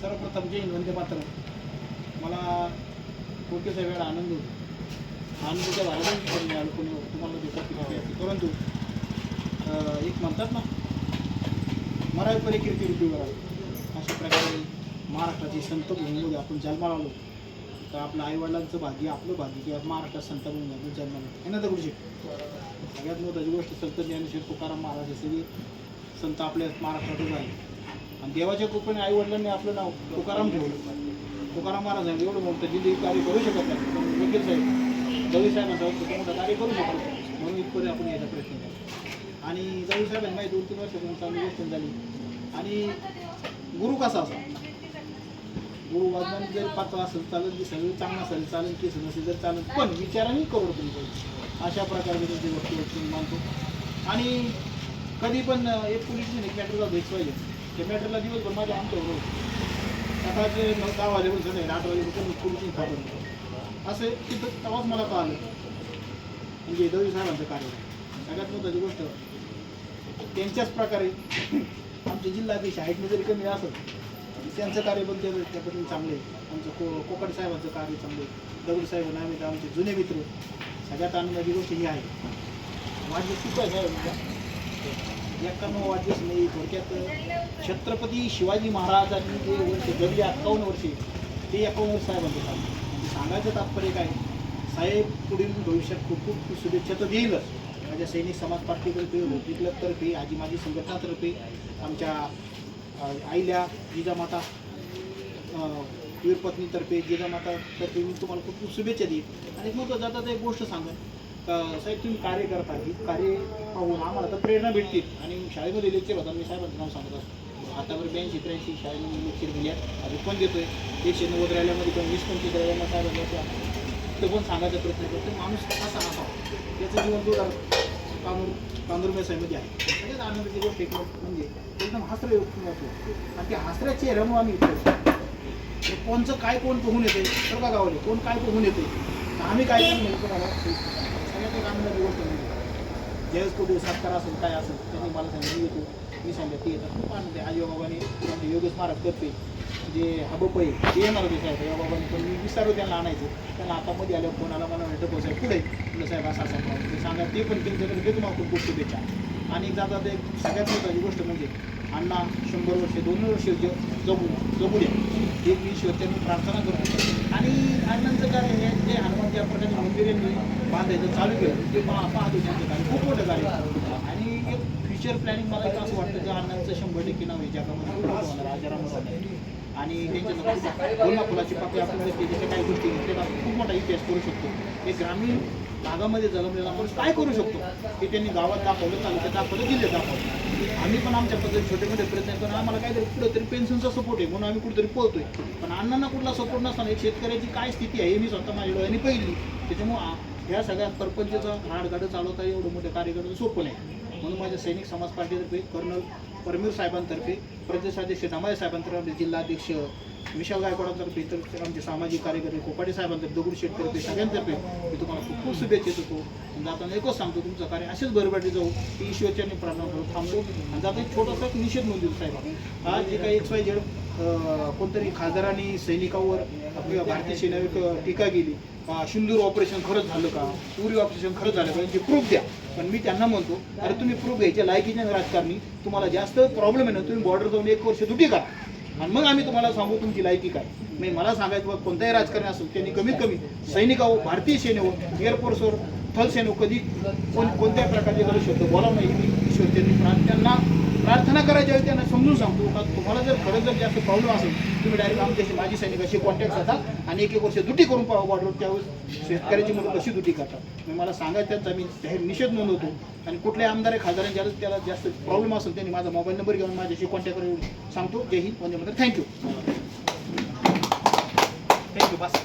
सर्वप्रथम जय हिंद वंदे मला कोटीचा वेळ आनंद होतो? आनंदाच्या बाहेरून आलो कोणी तुम्हाला देतात परंतु एक म्हणतात ना मराठी परी कीर्ती रुपीवर आलो अशा प्रकारे महाराष्ट्राची संत भूमीमध्ये आपण जन्माला आलो. तर आपल्या आईवडिलांचं भाग्य आपलं भाग्य किंवा महाराष्ट्रात संत भूमी आपण जन्माला हे ना दगडूशेठ सगळ्यात महत्त्वाची गोष्ट संत ज्ञानेश्वर तुकाराम महाराज हे सगळे संत आपल्या महाराष्ट्रातच आहे आणि देवाच्या कृपेने आई वडिलांनी आपलं नाव तुकाराम ठेवलं. तुकाराम महाराजांनी एवढं मोठं जिल्हे कार्य करू शकत नाही. वकील साहेब दवी साहेबांचा छोटं मोठं कार्य करू शकतो म्हणून इथपर्यंत आपण यायचा प्रयत्न केला. आणि दवी साहेबांनी माहिती दोन तीन वर्ष चांगली गोष्ट झाली. आणि गुरु कसा असा गुरु वाजवानी जर पातळ असेल चालेल की सगळं चांगलं असेल चालेल की नसेल जर चालत पण विचाराने करोड तुम्ही पाहिजे अशा प्रकारे त्यांची गोष्टी मानतो. आणि कधी पण एक पोलीस एक मॅटरला भेट पाहिजे. त्या दिवसभर माझ्या आमच्या बरोबर सकाळचे नऊ दहा वाजेपासून आहे आठ वाजेपासून पोलिसिंग खातं असं तिथं तेव्हाच मला कळालं. म्हणजे दवी साहेबांचं कार्य सगळ्यात महत्त्वाची गोष्ट त्यांच्याच प्रकारे आमचे जिल्हाधीश हाईटने जरी कमी असत त्यांचं कार्य पण त्या चांगले आमचं को कोकण साहेबांचं कार्य चांगलं आहे. दगड साहेब आम्ही आमचे जुने मित्र. सगळ्यात आनंदाची गोष्ट ही आहे. माझी किती आहे साहेब. एक्कावन्न नाही थोडक्यात छत्रपती शिवाजी महाराजांनी जे वर्ष जगले अठ्ठावन्न वर्षे ते एकावन्न वर्ष साहेबांचं काम म्हणजे सांगायचं तात्पर्य काय? साहेब पुढील भविष्यात खूप खूप शुभेच्छा तर देईलच. माझ्या सैनिक समाज पार्टीतर्फे रोटरी क्लबतर्फे आजी माझी संघटनातर्फे आमच्या आईल्या जिजामाता वीरपत्नीतर्फे जिजामातातर्फे मी तुम्हाला खूप खूप शुभेच्छा देईन. आणि मग जाता एक गोष्ट सांगत साहेब तुम्ही कार्य करता? ही कार्य पाहून आम्हाला तर प्रेरणा भेटतील आणि शाळेमध्ये लेक्चर होता मी साहेबांचं नाव सांगत असतो. आतावर ब्याऐंशी त्र्याऐंशी शाळेमध्ये लेक्चर दिल्या. अजून पण देतोय? एकशे नव्वद राहिल्यामध्ये पण वीस पंचवीस राहिल्या साहेबांच्या ते पण सांगायचा प्रयत्न करतो माणूस कसा असावा त्याचं जीवन दुधार कानूर कानूर व्यवसायामध्ये आहे. सगळ्यात आनंदाची गोष्ट एक म्हणजे एकदम हसरे व्यक्तिमत्व. आणि त्या हसऱ्या चेहऱ्यामुळे आम्ही इथे कोणचं काय कोण पोहून येते सर्व गावाले कोण काय पोहून येते आम्ही काय करून म्हणजे मला सगळ्यात एक गोष्ट म्हणजे ज्यावेळेस कुठे सातकार असेल काय असेल त्यांनी मला सांगितलं येतो मी सांगितलं ते येतात खूप आनंद आहे आई बाबाने म्हणजे योगेश महाराज करते जे हबप आहे ते येणार होते साहेब या बाबांनी पण मी विसारू त्यांना आणायचं त्यांना आता मध्ये आल्यावर कोणाला मला वाटतं हो साहेब पुढे म्हटलं साहेब असा असा problem. ते सांगा ते पण त्यांच्याकडे ते मग खूप खूप शुभेच्छा आणि जाता ते सगळ्यात महत्त्वाची गोष्ट म्हणजे अण्णा शंभर वर्ष दोन वर्ष ज जगू जगू द्या हे मी शिवत्यांनी प्रार्थना करतो आणि अण्णांचं कार्य हे जे हनुमान ज्या प्रकारे मंदिरांनी बांधायचं चालू केलं ते पहा पाहतो त्यांचं कार्य. खूप मोठं कार्य आणि एक फ्युचर प्लॅनिंग मला एक असं वाटतं की अण्णांचं शंभर टक्के नाव आहे जगामध्ये खूप आणि त्यांच्या कोल्हापुराची फुलाची पाकळी आपण त्याच्या काही गोष्टी घेतल्या खूप मोठा इतिहास करू शकतो. हे ग्रामीण भागामध्ये जन्मलेला माणूस काय करू शकतो? हे त्यांनी गावात दाखवलं तालुक्यात दाखवलं जिल्ह्यात दाखवलं. आम्ही पण आमच्या पद्धतीने छोटे मोठे प्रयत्न पण आम्हाला काहीतरी कुठं तरी पेन्शनचा सपोर्ट आहे म्हणून आम्ही कुठेतरी पोहतोय पण अण्णांना कुठला सपोर्ट नसताना एक शेतकऱ्याची काय स्थिती आहे हे मी स्वतः माझ्या डोळ्यांनी पहिली. त्याच्यामुळं ह्या सगळ्या परपंचचं हाडगाडं चालवता एवढं मोठं कार्य करणं सोपं नाही. म्हणून माझ्या सैनिक समाज पार्टीतर्फे कर्नल परमीर साहेबांतर्फे प्रदेशाध्यक्ष दमाय साहेबांतर्फे जिल्हाध्यक्ष विशाल गायकवाडांतर्फे तर आमचे सामाजिक कार्यकर्ते कोपाटे साहेबांतर्फे दगडूशेठतर्फे सगळ्यांतर्फे मी तुम्हाला खूप खूप शुभेच्छा देतो. आणि जाताना एकच सांगतो तुमचं कार्य असेच बरोबर जाऊ की ईश्वरच्या प्रार्थना करू थांबतो आणि जाता एक छोटासा एक निषेध नोंदवू साहेब. हा जे काही एक्स वाय झेड कोणतरी खासदारांनी सैनिकावर आपल्या भारतीय सेनेवर टीका केली सिंदूर ऑपरेशन खरंच झालं का? पुरी ऑपरेशन खरंच झालं का? ते प्रूफ द्या. पण मी त्यांना म्हणतो अरे तुम्ही प्रूफ घ्यायच्या लायकीच्या राजकारणी. तुम्हाला जास्त प्रॉब्लेम आहे ना तुम्ही बॉर्डर जाऊन एक वर्ष दुटी करा. आणि मग आम्ही तुम्हाला सांगू तुमची लायकी काय. नाही मला सांगायचं कोणत्याही कोणताही राजकारणी असेल त्यांनी कमीत कमी सैनिकावर भारतीय सेनेवर एअरफोर्सवर थल कधी कोण कोणत्या प्रकारचे करू शकतो? बोला नाही मी ईश्वर त्यांनी त्यांना प्रार्थना करायच्या वेळी त्यांना समजून सांगतो. का तुम्हाला जर खरंच जर जास्त प्रॉब्लेम असेल तुम्ही डायरेक्ट आमच्याशी माजी सैनिकाशी कॉन्टॅक्ट साधा आणि एक एक वर्ष दुटी करून पाहा बॉर्डर त्यावेळेस शेतकऱ्याची मुलं कशी दुटी करतात. मी मला सांगा त्यांचा मी जाहीर निषेध नोंदवतो. आणि कुठल्याही आमदार आहे खासदारांनी ज्याला त्याला जास्त प्रॉब्लेम असेल त्यांनी माझा मोबाईल नंबर घेऊन माझ्याशी कॉन्टॅक्ट करून सांगतो. जय हिंद वंदे मातरम. थँक्यू थँक्यू बस.